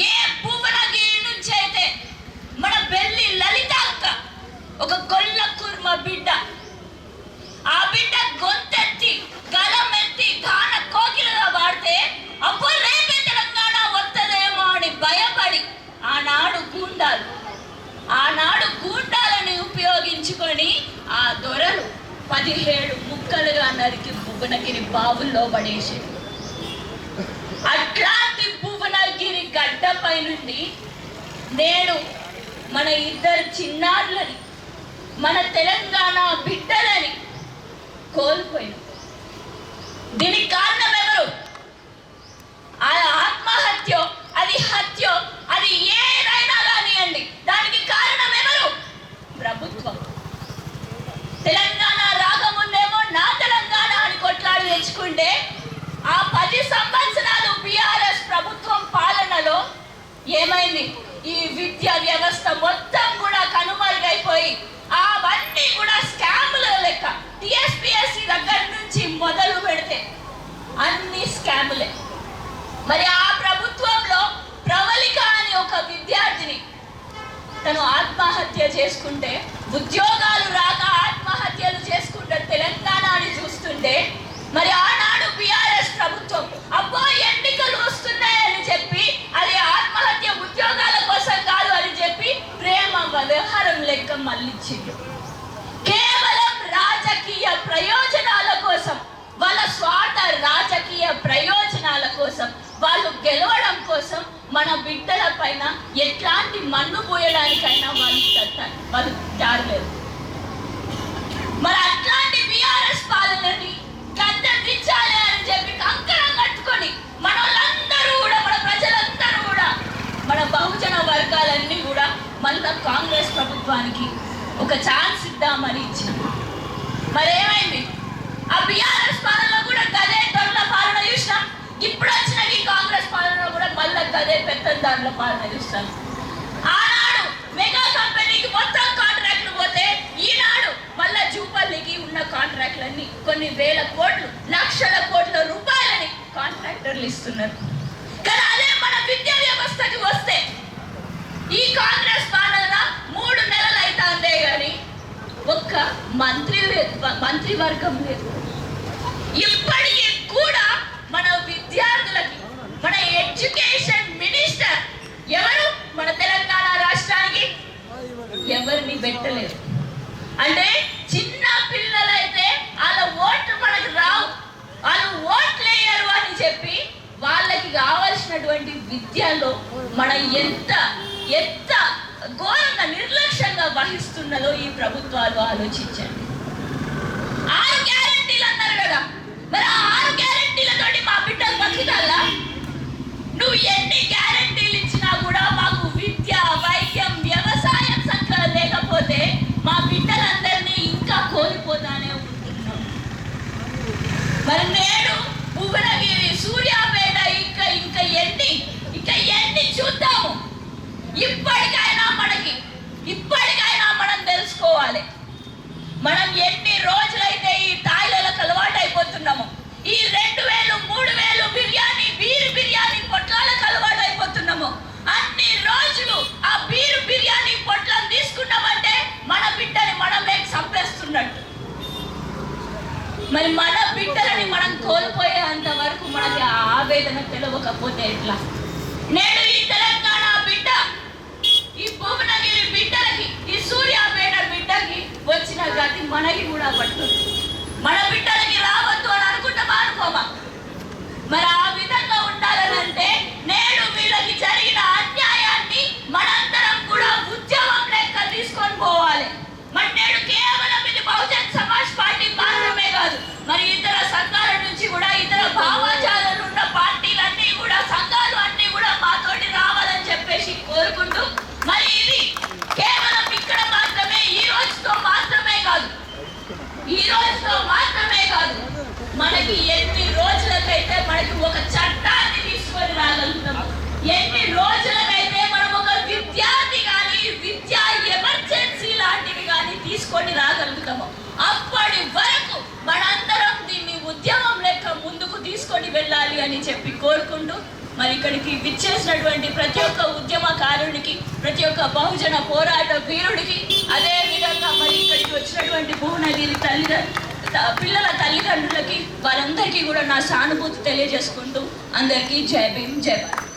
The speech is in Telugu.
ఏ భువనగిరి నుంచి అయితే మన పెళ్ళి లలిత అక్క ఒక కొల్ల కుర్మ బిడ్డ. ఆ బిడ్డ గొంతెత్తి గలం ఎత్తి గాన కోకిలుగా వాడితే అప్పుడు రేపే తెలంగాణ వస్తుందేమో అని భయపడి ఆనాడు గూండాలు. ఆనాడు గూండాలని ఉపయోగించుకొని ఆ దొరలు పదిహేడు ముక్కలుగా నరికి భువనగిరి బావుల్లో పడేసి అట్లాంటి భువనగిరి గడ్డపై నుండి నేను మన ఇద్దరు చిన్నారులని మన తెలంగాణ బిడ్డలని కోల్పోయాను దీనికి కారణం ఎవరు? ఆ ఆత్మహత్య అది హత్య అది ఏదైనా కానివ్వండి. దానికి కారణం ఎవరు? ప్రభుత్వం. తెలంగాణ రాకముందేమో నా తెలంగాణ అని కొట్లాడి తెచ్చుకుంటే ఆ పది సంవత్సరాలు ఏమైంది? ఈ విద్యా వ్యవస్థ మొత్తం కూడా కనుమరుగైపోయి అవన్నీ కూడా స్కామ్ల లెక్క. టిఎస్పిఎస్సి దగ్గర నుంచి మొదలు పెడితే అన్ని స్కాములే. మరి ఆ ప్రభుత్వంలో ప్రవళిక అని ఒక విద్యార్థిని తను ఆత్మహత్య చేసుకుంటే ఉద్యోగాలు రాక ఆత్మహత్యలు చేసుకుంటే తెలంగాణ అని వ్యవహారం మళ్ళించింది కేవలం రాజకీయ ప్రయోజనాల కోసం వాళ్ళ స్వార్థ రాజకీయ ప్రయోజనాల కోసం వాళ్ళు గెలవడం కోసం మన బిడ్డల పైన ఎట్లాంటి మన్ను పోయడానికైనా వాళ్ళు వాళ్ళు జారలేదు మరి అట్లాంటి బీఆర్ఎస్ పాలనని కట్టదించాలి ప్రభుత్వానికి ఒక ఛాన్స్ ఇద్దామని ఇచ్చిన. మరి ఏమైంది ఆ బీఆర్ఎస్ పాలనలో కూడా గదే దొరల పాలన చూసినాం ఇప్పుడు వచ్చిన ఈ కాంగ్రెస్ పాలనలో కూడా మళ్ళీ గదే పెత్తందారుల పాలన చూస్తాం ఆనాడు మెగా కంపెనీకి మొత్తం కాంట్రాక్ట్లు పోతే ఈనాడు మళ్ళా జూపల్లికి ఉన్న కాంట్రాక్ట్లన్నీ కొన్ని వేల కోట్లు లక్షల కోట్ల రూపాయలని కాంట్రాక్టర్లు ఇస్తున్నారు. కానీ అదే మన విద్యా వ్యవస్థకి వస్తే ఈ కాంగ్రెస్ పాలన మూడు నెలలు అవుతుందే గాని ఒక్క మంత్రి లేదు మంత్రివర్గం లేదు. ఇప్పటికీ కూడా మన విద్యార్థులకి మన ఎడ్యుకేషన్ మినిస్టర్ ఎవరు? మన తెలంగాణ రాష్ట్రానికి ఎవరిని పెట్టలేదు. అంటే చిన్న పిల్లలైతే వాళ్ళ ఓట్లు మనకు రావు. వాళ్ళు ఓట్లేయరు అని చెప్పి వాళ్ళకి కావలసినటువంటి విద్యలో మన ఎంత ఎంత ఘోరంగా నిర్లక్ష్యంగా వహిస్తున్నదో ఈ ప్రభుత్వాలు ఆలోచించండి. చంపేస్తున్నట్టు మరి మన బిడ్డలని మనం కోల్పోయేంత వరకు మనకి ఆ ఆవేదన తెలవకపోతే ఎట్లా? నేను ఈ తెలంగాణ కోరుకుంటూ మరి ఇది కేవలం ఇక్కడ మాత్రమే ఈ రోజుతో మాత్రమే కాదు. ఈ రోజుతో మాత్రమే కాదు. మనకి ఎన్ని రోజులకైతే మనకి ఒక చట్టాన్ని తీసుకొని రాగలుగుతాం. ఎన్ని రోజులకైతే మనం ఒక విద్యార్థి కానీ విద్యా ఎమర్జెన్సీ లాంటివి కానీ తీసుకొని రాగలుగుతాము అప్పటి వరకు మనందరం దీన్ని ఉద్యమం లెక్క ముందుకు తీసుకొని వెళ్ళాలి అని చెప్పి కోరుకుంటూ మరి ఇక్కడికి విచ్చేసినటువంటి ప్రతి ఒక్క ఉద్యమకారుడికి ప్రతి ఒక్క బహుజన పోరాట వీరుడికి అదే విధంగా మరి ఇక్కడికి వచ్చినటువంటి భువనగిరి తల్లిదండ్రులు పిల్లల తల్లిదండ్రులకి వారందరికీ కూడా నా సానుభూతి తెలియజేసుకుంటూ అందరికీ జై భీమ్ జై భారత్.